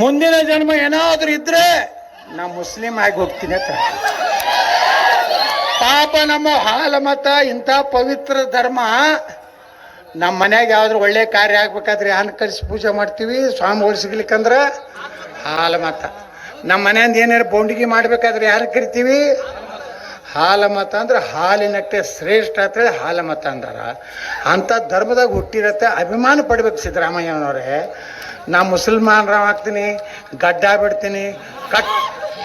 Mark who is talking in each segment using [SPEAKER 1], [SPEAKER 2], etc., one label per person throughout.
[SPEAKER 1] ಮುಂದಿನ ಜನ್ಮ ಏನಾದರೂ ಇದ್ರೆ ನಾ ಮುಸ್ಲಿಂ ಆಗಿ ಹೋಗ್ತೀನಿ ಅಂತ. ಪಾಪ ನಮ್ಮ ಹಾಲ ಮತ, ಇಂಥ ಪವಿತ್ರ ಧರ್ಮ ನಮ್ಮ ಮನ್ಯಾಗ ಯಾವ್ದ್ರ ಒಳ್ಳೆ ಕಾರ್ಯ ಆಗ್ಬೇಕಾದ್ರೆ ಯಾನ್ ಕಳಿಸಿ ಪೂಜೆ ಮಾಡ್ತೀವಿ, ಸ್ವಾಮಿ ಸಿಗ್ಲಿಕ್ಕಂದ್ರೆ ಹಾಲ ಮತ. ನಮ್ಮ ಮನೆಯಿಂದ ಏನಾರು ಬೌಂಡಿಗೆ ಮಾಡ್ಬೇಕಾದ್ರೆ ಯಾರು ಕರಿತೀವಿ? ಹಾಲ ಮತ ಅಂದ್ರೆ ಹಾಲಿನಟ್ಟೆ ಶ್ರೇಷ್ಠ ಅಂತೇಳಿ ಹೇಳಿ ಮತ ಅಂದಾರ. ಅಂಥ ಧರ್ಮದಾಗ ಹುಟ್ಟಿರತ್ತೆ ಅಭಿಮಾನ ಪಡ್ಬೇಕು ಸಿದ್ದರಾಮಯ್ಯನವರೇ. ನಾ ಮುಸಲ್ಮಾನರ ಹಾಕ್ತೀನಿ ಗಡ್ಡ ಬಿಡ್ತೀನಿ, ಕಟ್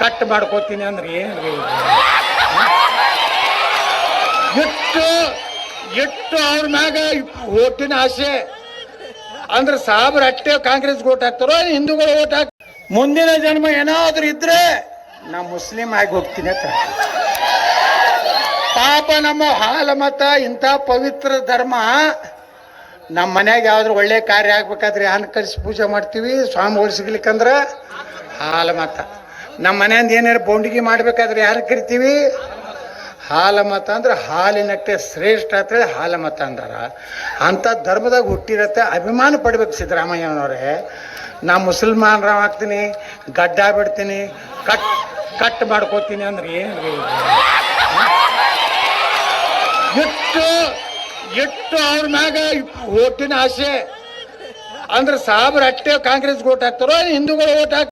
[SPEAKER 1] ಕಟ್ ಮಾಡ್ಕೋತೀನಿ ಅಂದ್ರೆ ಏನು ಎಷ್ಟು ಎಷ್ಟು ಅವ್ರ ಮ್ಯಾಗ ಓಟಿನ ಆಸೆ. ಅಂದ್ರೆ ಸಾಬ್ರ ಅಟ್ಟೆ ಕಾಂಗ್ರೆಸ್ ಓಟ್ ಹಾಕ್ತಾರೋ ಹಿಂದೂಗಳು ಓಟ್ ಹಾಕ್ ಮುಂದಿನ ಜನ್ಮ ಏನಾದ್ರೂ ಇದ್ರೆ ನಾ ಮುಸ್ಲಿಂ ಆಗಿ ಹೋಗ್ತೀನಿ ಅಂತ ಪಾಪ ನಮ್ಮ ಹಾಲ ಮತ ಇಂಥ ಪವಿತ್ರ ಧರ್ಮ, ನಮ್ಮ ಮನ್ಯಾಗ ಯಾವ್ದಾರು ಒಳ್ಳೆ ಕಾರ್ಯ ಆಗ್ಬೇಕಾದ್ರೆ ಯಾನ್ ಕಳಿಸಿ ಪೂಜೆ ಮಾಡ್ತೀವಿ ಸ್ವಾಮಿಗಳು ಸಿಗ್ಲಿಕ್ಕಂದ್ರೆ ಹಾಲ ಮತ ನಮ್ಮ ಮನೆಯಿಂದ ಏನಾರು ಬೌಂಡಿಗೆ ಮಾಡ್ಬೇಕಾದ್ರೆ ಯಾರು ಕರಿತೀವಿ? ಹಾಲ ಮತ ಅಂದ್ರೆ ಹಾಲಿನಟ್ಟೆ ಶ್ರೇಷ್ಠ ಅಂತೇಳಿ ಹಾಲ ಮತ ಅಂದಾರ. ಅಂಥ ಧರ್ಮದಾಗ ಹುಟ್ಟಿರತ್ತೆ ಅಭಿಮಾನ ಪಡ್ಬೇಕು ಸಿದ್ದರಾಮಯ್ಯನವರೇ. ನಾ ಮುಸಲ್ಮಾನರ ಆಗ್ತೀನಿ, ಗಡ್ಡ ಬಿಡ್ತೀನಿ, ಕಟ್ ಕಟ್ ಮಾಡ್ಕೋತೀನಿ ಅಂದ್ರೆ ಏನು ಎಷ್ಟು ಎಷ್ಟು ಅವ್ರ ಮ್ಯಾಗ ಓಟಿನ ಆಸೆ. ಅಂದ್ರೆ ಸಾಬ್ರ ಅಟ್ಟೆ ಕಾಂಗ್ರೆಸ್ ಓಟ್ ಹಾಕ್ತಾರೋ ಹಿಂದೂಗಳು ಓಟ್ ಹಾಕ್